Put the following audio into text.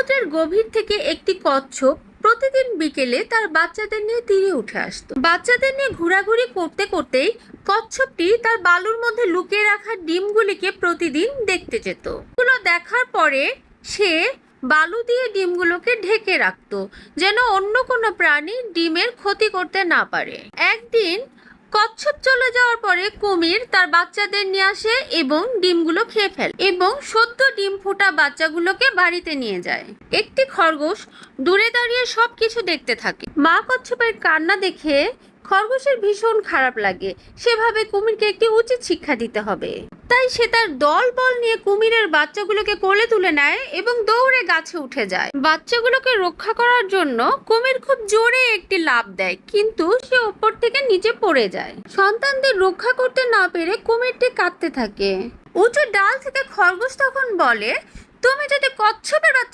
সমুদ্রের গভীর থেকে একটি কচ্ছপ প্রতিদিন বিকেলে তার বাচ্চাদের নিয়ে তীরে উঠে আসতো। বাচ্চাদের নিয়ে ঘোরাঘুরি করতে করতেই কচ্ছপটি তার বালুর মধ্যে লুকিয়ে রাখা ডিমগুলিকে প্রতিদিন দেখতে যেত। এগুলো দেখার পরে সে বালু দিয়ে ডিমগুলোকে ঢেকে রাখতো, যেন অন্য কোনো প্রাণী ডিমের ক্ষতি করতে না পারে। একদিন কচ্ছপ চলে যাওয়ার পরে কুমির তার বাচ্চাদের নিয়ে আসে এবং ডিমগুলো খেয়ে ফেলে এবং সদ্য ডিম ফোটা বাচ্চাগুলোকে বাড়িতে নিয়ে যায়। একটি খরগোশ দূরে দাঁড়িয়ে সব কিছু দেখতে থাকে। মা কচ্ছপের কান্না দেখে খরগোশের ভীষণ খারাপ লাগে। সেভাবে কুমিরকে একটি উচিত শিক্ষা দিতে হবে। তাই সে তার দল বল নিয়ে কুমিরের বাচ্চাগুলোকে কোলে তুলে নেয় এবং দৌড়ে গাছে উঠে যায়। বাচ্চাগুলোকে রক্ষা করার জন্য কুমির খুব জোরে একটি লাফ দেয়, কিন্তু সে ওপর থেকে নিচে পড়ে যায়। সন্তানদের রক্ষা করতে না পেরে কুমিরটি কাঁদতে থাকে। উঁচু ডাল থেকে খরগোশ তখন বলে, তুমি যদি কচ্ছপের বাচ্চা